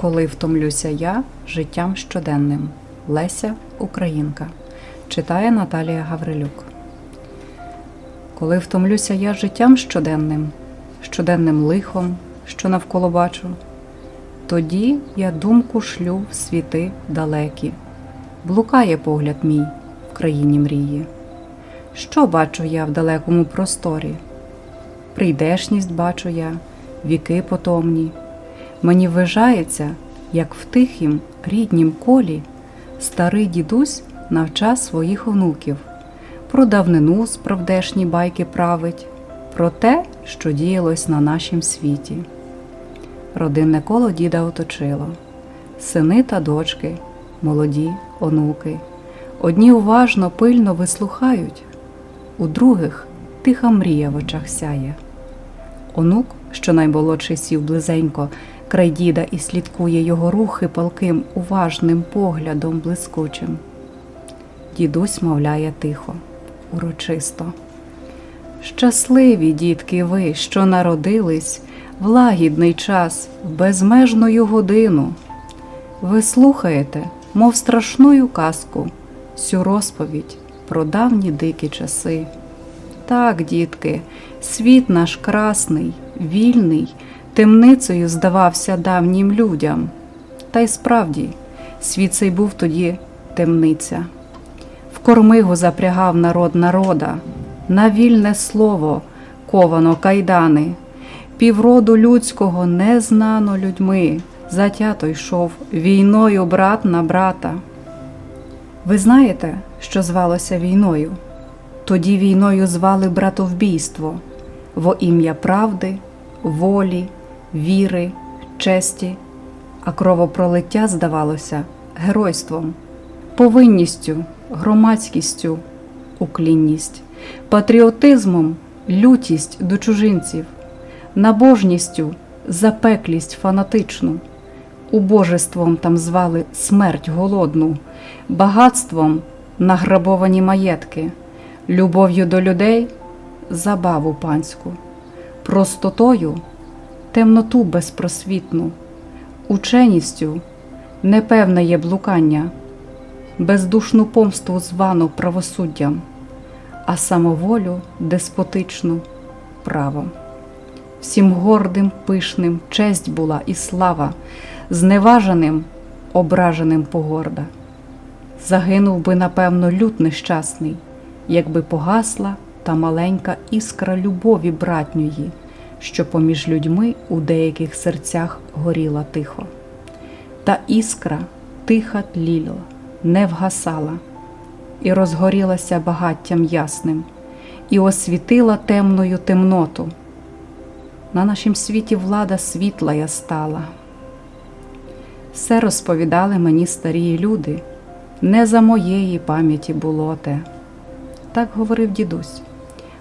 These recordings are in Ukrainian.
Коли втомлюся я життям щоденним. Леся Українка. Читає Наталія Гаврилюк. Коли втомлюся я життям щоденним, щоденним лихом, що навколо бачу, тоді я думку шлю в світи далекі, блукає погляд мій в країні мрії. Що бачу я в далекому просторі? Прийдешність бачу я, віки потомні. Мені ввижається, як в тихім ріднім колі старий дідусь навча своїх онуків, про давнину справдешні байки править, про те, що діялось на нашім світі. Родинне коло діда оточило сини та дочки, молоді онуки. Одні уважно, пильно вислухають, у других тиха мрія в очах сяє. Онук, що наймолодший сів близенько, край діда і слідкує його рухи палким, уважним поглядом блискучим. Дідусь мовляє тихо, урочисто. Щасливі, дітки, ви, що народились в лагідний час, в безмежною годину. Ви слухаєте, мов страшную казку, сю розповідь про давні дикі часи. Так, дітки, світ наш красний, вільний, темницею здавався давнім людям. Та й справді, світ цей був тоді темниця. В кормигу запрягав народ народа, на вільне слово ковано кайдани, півроду людського не знано людьми, затято йшов війною брат на брата. Ви знаєте, що звалося війною? Тоді війною звали братовбійство во ім'я правди, волі, віри, честі, а кровопролиття здавалося геройством, повинністю, громадськістю, уклінність, патріотизмом, лютість до чужинців, набожністю, запеклість фанатичну, убожеством там звали смерть голодну, багатством награбовані маєтки любов'ю до людей забаву панську, простотою темноту безпросвітну, ученістю непевне є блукання, бездушну помсту звану правосуддям, а самоволю деспотичну правом. Всім гордим, пишним честь була і слава, зневаженим, ображеним погорда. Загинув би, напевно, люд нещасний якби погасла та маленька іскра любові братньої, що поміж людьми у деяких серцях горіла тихо. Та іскра тиха тліла, не вгасала, і розгорілася багаттям ясним, і освітила темною темноту. На нашім світі влада світла я стала. Все розповідали мені старі люди, не за моєї пам'яті було те. Так говорив дідусь.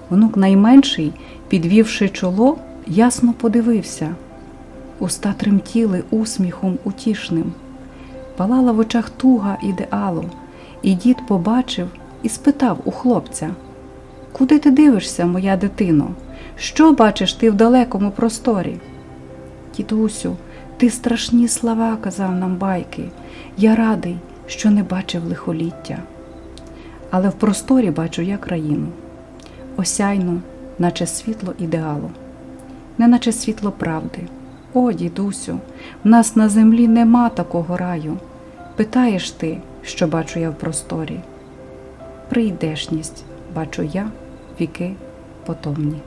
Внук найменший, підвівши чоло, ясно подивився. Уста тремтіли усміхом утішним. Палала в очах туга ідеалу, і дід побачив і спитав у хлопця: Куди ти дивишся, моя дитино? Що бачиш ти в далекому просторі? Дідусю, ти страшні слова казав нам байки. Я радий, що не бачив лихоліття але в просторі бачу я країну, осяйну, наче світло ідеалу, не наче світло правди. О, дідусю, в нас на землі нема такого раю. Питаєш ти, що бачу я в просторі. Прийдешність бачу я, віки потомні.